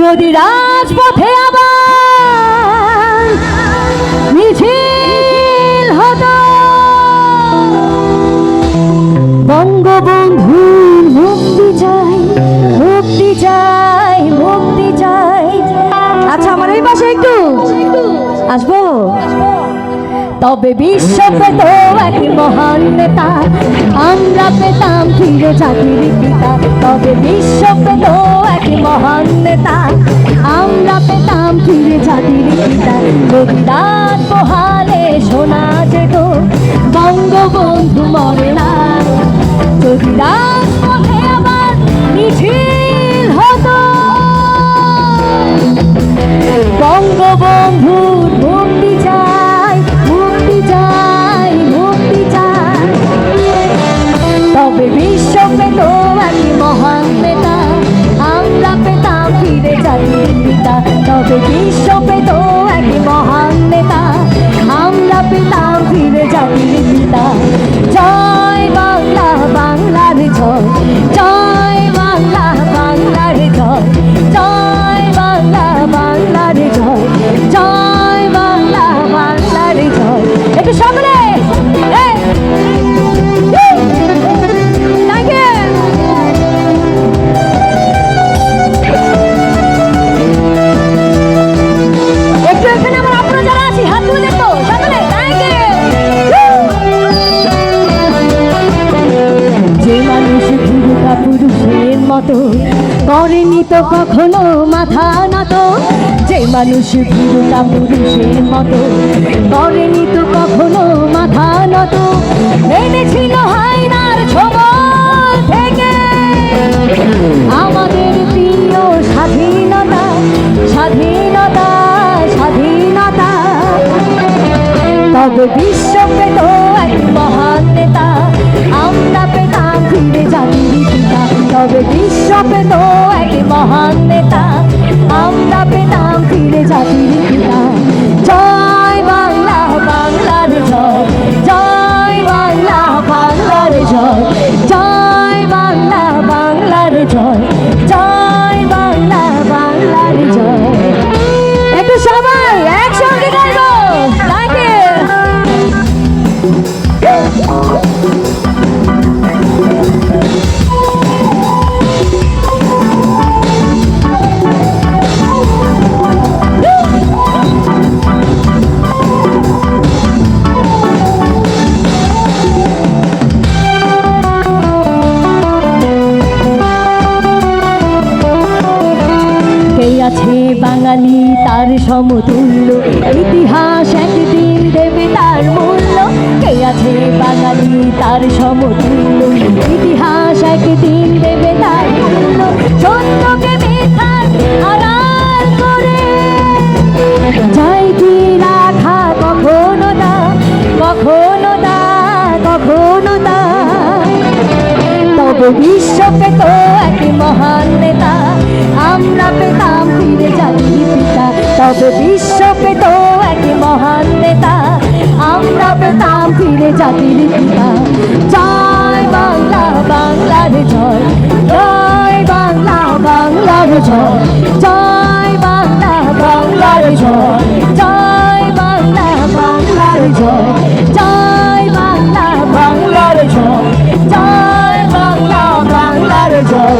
যদি রাজপথে আবার মিছিল হতো বঙ্গবন্ধুর মুক্তি চাই মুক্তি চাই মুক্তি চাই। আচ্ছা আমার এই পাশে একটু। আসব? তবে বিশ্ব পেত এক মহান নেতা, আমরা পেতাম ফিরে জাতির পিতা। তবে বিশ্ব পেত এক মহান নেতা, আমরা পেতাম ফিরে জাতির পিতা। যদি রাত শোনা যেত, বঙ্গবন্ধু মরে না। যদি রাত পথে আবার মিছিল হতো। বঙ্গবন্ধুর মুক্তি চাই মুক্তি চাই মুক্তি চাই তবে বিশ্ব পেত এক মহান ফিরে জাতির পিতা তবে বিশ্ব পেত এক মহান নেতা। আমরা পেতাম ফিরে জাতির পিতা জয় বাংলা, বাংলার জয় জয় মতো, করেনি তো কখনো মাথা নত। যে মানুষ ভূমিকা পুরুষের মতো, করেনি তো কখনো মাথা নত। এনেছিল হাইনার ছবল থেকে। আমাদের প্রিয় স্বাধীনতা স্বাধীনতা স্বাধীনতা। তবে বিশ্ব পেত এক পিতা তবে বিশ্ব পেত এক মহান নেতা। আমরা পেতাম ফিরে জাতির পিতা। জয় বাংলা, বাংলার জয়। জয় বাংলা, বাংলার জয়। জয় বাংলা, বাংলার জয়। জয় বাংলা, বাংলার জয়। একটু সবাই একসঙ্গে গাইবো। ইউ কে বাঙালি তার সমতুল্য। ইতিহাস একদিন দেবে তার মূল্য। কে আছে বাঙালি তার সমতুল্য? ইতিহাস একদিন দেবে তার মূল্য। সত্যকে রাখা কখনো না কখনো না কখনো না। তবে বিশ্ব পেত এক মহান নেতা। আমরা জাতির সব বিশ্বকে তো এক মহান নেতা। আমরা পেতাম ফিরে জাতির পিতা। জয় বাংলা, বাংলার জয়। জয় বাংলা, বাংলার জয়। জয় বাংলা, বাংলার জয়। জয় বাংলা, বাংলার জয়। জয় বাংলা, বাংলার জয়। জয় বাংলা, বাংলার জয়।